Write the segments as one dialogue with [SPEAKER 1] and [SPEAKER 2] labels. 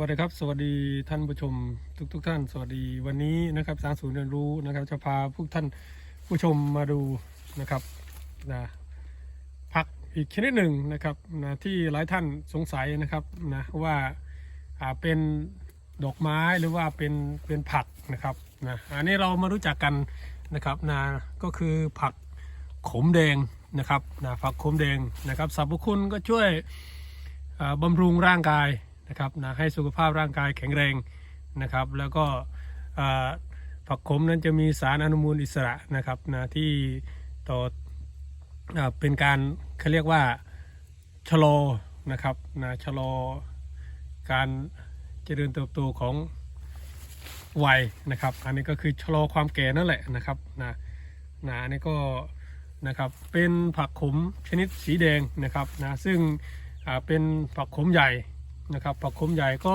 [SPEAKER 1] วัสดีครับ สวัสดีท่านผู้ชมทุกทท่าน สวัสดีวันนี้นะครับสารศูนย์เรียนรู้นะครับจะพาพวกท่านผู้ชมมาดูนะครับนะผักอีกชนิดหนึ่งนะครับนะที่หลายท่านสงสัยนะครับนะว่าอ่าเป็นดอกไม้หรือว่าเป็นเป็นผักนะครับนะอันนี้เรามารู้จักกันนะครับนะก็คือผักขมแดงนะครับนะผักขมแดงนะครับสรรพคุณก็ช่วยบำรุงร่างกาย นะครับนะให้สุขภาพร่างกายแข็งแรงนะครับ แล้วก็ผักขมนั้นจะมีสารอนุมูลอิสระนะครับนะที่ต่ออเป็นการเขาเรียกว่าชะลอนะครับนะชะลอการเจริญเติบโตของวัยนะครับ อันนี้ก็คือชะลอความแก่นั่นแหละนะครับนะนะอันนี้ก็นะครับเป็นผักขมชนิดสีแดงนะครับนะซึ่งเป็นผักขมใหญ่ นะครับผักขมใหญ่ก็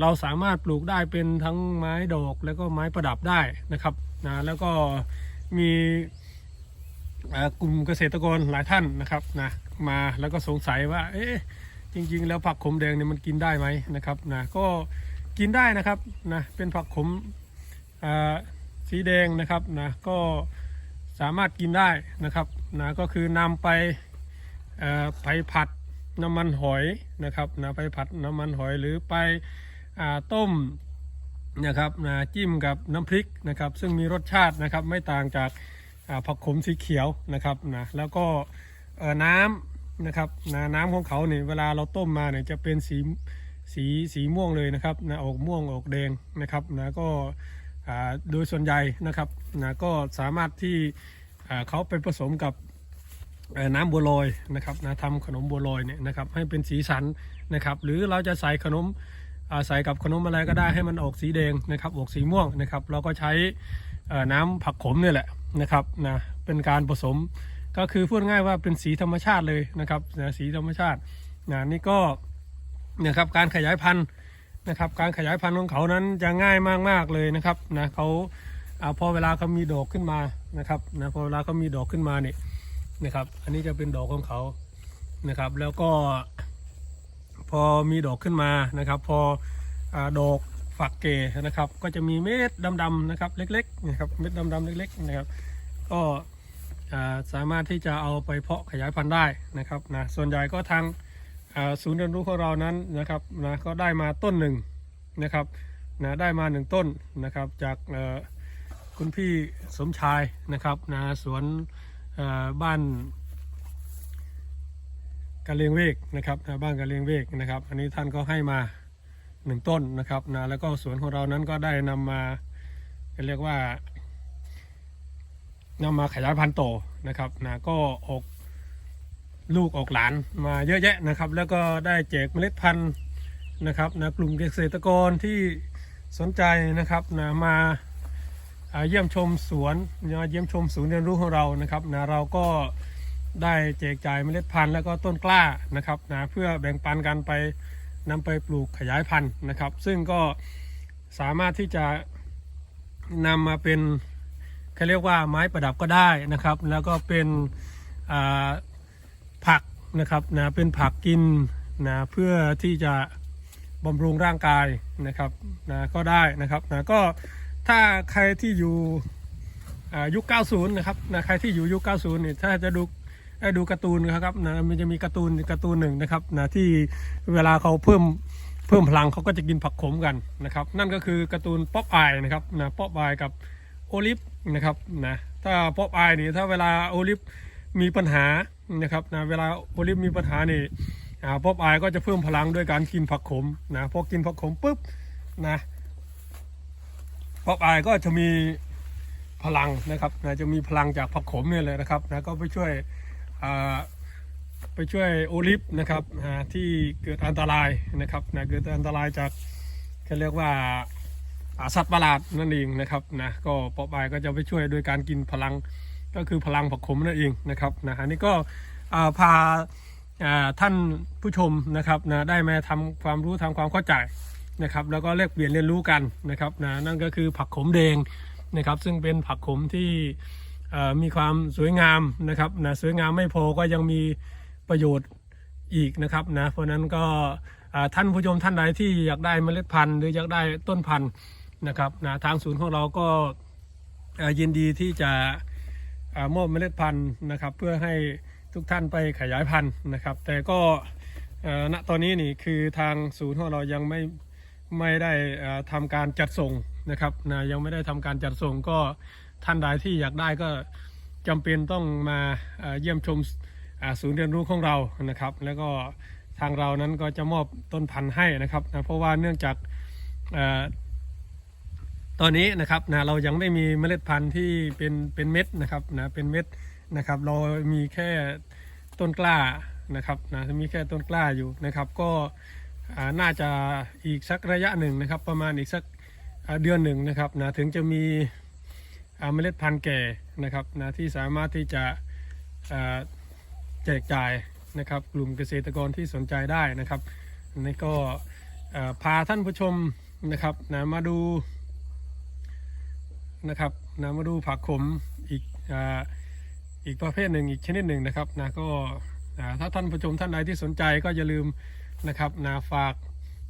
[SPEAKER 1] เราสามารถปลูกได้เป็นทั้งไม้ดอกแล้วก็ไม้ประดับได้นะครับนะแล้วก็มีกลุ่มเกษตรกรหลายท่านนะครับนะมาแล้วก็สงสัยว่า เอ๊ะจริง ๆ แล้วผักขมแดงเนี่ยมันกินได้ไหมนะครับนะก็กินได้นะครับนะเป็นผักขมสีแดงนะครับนะก็สามารถกินได้นะครับนะก็คือนำไปไปผัด น้ำมันหอยนะครับนะไปผัดน้ำมันหอยหรือไปอ่าต้มนะครับนะจิ้มกับน้ำพริกนะครับ ซึ่งมีรสชาตินะครับไม่ต่างจากอ่าผักขมสีเขียวนะครับนะแล้วก็เอ่อน้ำนะครับนะน้ำของเขาเนี่ยเวลาเราต้มมาเนี่ยจะเป็นสีสีสีม่วงเลยนะครับนะออกม่วงออกแดงนะครับนะก็อ่าโดยส่วนใหญ่นะครับนะก็สามารถที่อ่าเขาไปผสมกับ น้ำบัวลอยนะครับนะทำขนมบัวลอยเนี่ยนะครับให้เป็นสีสันนะครับ หรือเราจะใส่ขนมใส่กับขนมอะไรก็ได้ให้มันออกสีแดงนะครับออกสีม่วงนะครับ เราก็ใช้น้ำผักขมเนี่ยแหละนะครับนะเป็นการผสมก็คือพูดง่ายว่าเป็นสีธรรมชาติเลยนะครับนะสีธรรมชาตินะนี่ก็นะครับการขยายพันธุ์นะครับการขยายพันธุ์ของเขานั้นจะง่ายมากๆเลยนะครับนะเขาอาพอเวลาเขามีดอกขึ้นมานะครับนะพอเวลาเขามีดอกขึ้นมาเนี่ย นะครับ อันนี้จะเป็นดอกของเขานะครับ แล้วก็พอมีดอกขึ้นมานะครับ พออดอกฝักเกนะครับ ก็จะมีเม็ดดำๆนะครับ เล็กๆนะครับเม็ดดำๆเล็ก ๆ นะครับ ก็สามารถที่จะเอาไปเพาะขยายพันธุ์ได้นะครับนะส่วนใหญ่ก็ทางศูนย์เรียนรู้ของเรานั้นนะครับนะก็ได้มาต้นหนึ่งนะครับนะได้มาหนึ่งต้นนะครับจากคุณพี่สมชายนะครับนะสวน บ้านกะเลียงเวกนะครับบ้านกะเลียงเวกนะครับ อันนี้ท่านก็ให้มาหนึ่งต้นนะครับนะแล้วก็สวนของเรานั้นก็ได้นำมาเรียกว่านำมาขยายพันธุ์โตนะครับนะก็ออกลูกออกหลานมาเยอะแยะนะครับ แล้วก็ได้แจกเมล็ดพันธุ์นะครับนะกลุ่มเกษตรกรที่สนใจนะครับนะมา เยี่ยมชมสวนเยี่ยมชมศูนย์เรียนรู้ของเรานะครับนะเราก็ได้แจกจ่ายเมล็ดพันธุ์แล้วก็ต้นกล้านะครับนะเพื่อแบ่งปันกันไปนำไปปลูกขยายพันธุ์นะครับ ซึ่งก็สามารถที่จะนำมาเป็นเขาเรียกว่าไม้ประดับก็ได้นะครับ แล้วก็เป็นผักนะครับนะเป็นผักกินนะเพื่อที่จะบำรุงร่างกายนะครับนะก็ได้นะครับนะก็ ถ้าใครที่อยู่ยุค 90 นะครับนะใครที่อยู่ยุค 90 เนี่ยถ้าจะดูได้ดูการ์ตูนครับนะมันจะมีการ์ตูนการ์ตูนหนึ่งนะครับนะที่เวลาเขาเพิ่มเพิ่มพลังเขาก็จะกินผักขมกันนะครับ นั่นก็คือการ์ตูนป๊อปอายนะครับนะป๊อปอายกับโอลิฟนะครับนะถ้าป๊อปอายนี่ถ้าเวลาโอลิฟมีปัญหานะครับนะเวลาโอลิฟมีปัญหานี่อ่าป๊อปอายก็จะเพิ่มพลังด้วยการกินผักขมนะพอกินผักขมปุ๊บนะ ป๊อปอายก็จะมีพลังนะครับนะจะมีพลังจากผักขมเนี่ยเลยนะครับนะก็ไปช่วยอ่าไปช่วยโอลิฟนะครับอ่าที่เกิดอันตรายนะครับนะเกิดอันตรายจากเขาเรียกว่าสัตว์ประหลาดนั่นเองนะครับนะก็ป๊อปอายก็จะไปช่วยโดยการกินพลังก็คือพลังผักขมนั่นเองนะครับนะอันนี้ก็อ่าพาอ่าท่านผู้ชมนะครับนะได้มาทำความรู้ทำความเข้าใจ นะครับแล้วก็แลกเปลี่ยนเรียนรู้กันนะครับนะนั่นก็คือผักขมแดงนะครับซึ่งเป็นผักขมที่มีความสวยงามนะครับนะสวยงามไม่พอก็ยังมีประโยชน์อีกนะครับนะเพราะนั้นก็ท่านผู้ชมท่านใดที่อยากได้เมล็ดพันธุ์หรืออยากได้ต้นพันธุ์นะครับนะทางศูนย์ของเราก็ยินดีที่จะอมอบเมล็ดพันธุ์นะครับ เพื่อให้ทุกท่านไปขยายพันธุ์นะครับ แต่ก็ณตอนนี้นี่คือทางศูนย์ของเรายังไม่ ไม่ได้เอ่อทำการจัดส่งนะครับนะยังไม่ได้ทำการจัดส่งก็ท่านใดที่อยากได้ก็จำเป็นต้องมาเยี่ยมชมศูนย์เรียนรู้ของเรานะครับ แล้วก็ทางเรานั้นก็จะมอบต้นพันธุ์ให้นะครับนะเพราะว่าเนื่องจากตอนนี้นะครับนะเรายังไม่มีเมล็ดพันธุ์ที่เป็นเป็นเม็ดนะครับนะเป็นเม็ดนะครับเรามีแค่ต้นกล้านะครับนะมีแค่ต้นกล้าอยู่นะครับ ก็ น่าจะอีกสักระยะหนึ่งนะครับ ประมาณอีกสักเดือนหนึ่งนะครับนะถึงจะมีเมล็ดพันธุ์แก่นะครับนะที่สามารถที่จะแจกจ่ายนะครับ กลุ่มเกษตรกรที่สนใจได้นะครับนี่ก็พาท่านผู้ชมนะครับนะมาดูนะครับนะมาดูผักขมอีกออีกประเภทหนึ่งอีกชนิดหนึ่งนะครับนะก็ถ้าท่านผู้ชมท่านใดที่สนใจก็อย่าลืม นะครับนะฝาก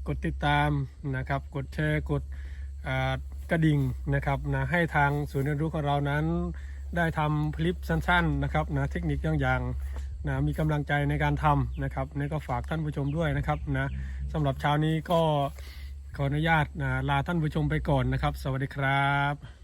[SPEAKER 1] กดติดตามนะครับ กดแชร์กดกระดิ่งนะครับนะให้ทางศูนย์เรียนรู้ของเรานั้น ได้ทำคลิปสั้นๆนะครับนะเทคนิคอย่างๆนะมีกำลังใจในการทำนะครับนี่ก็ฝากท่านผู้ชมด้วยนะครับนะสำหรับเช้านี้ก็ขออนุญาตนะลาท่านผู้ชมไปก่อนนะครับ สวัสดีครับ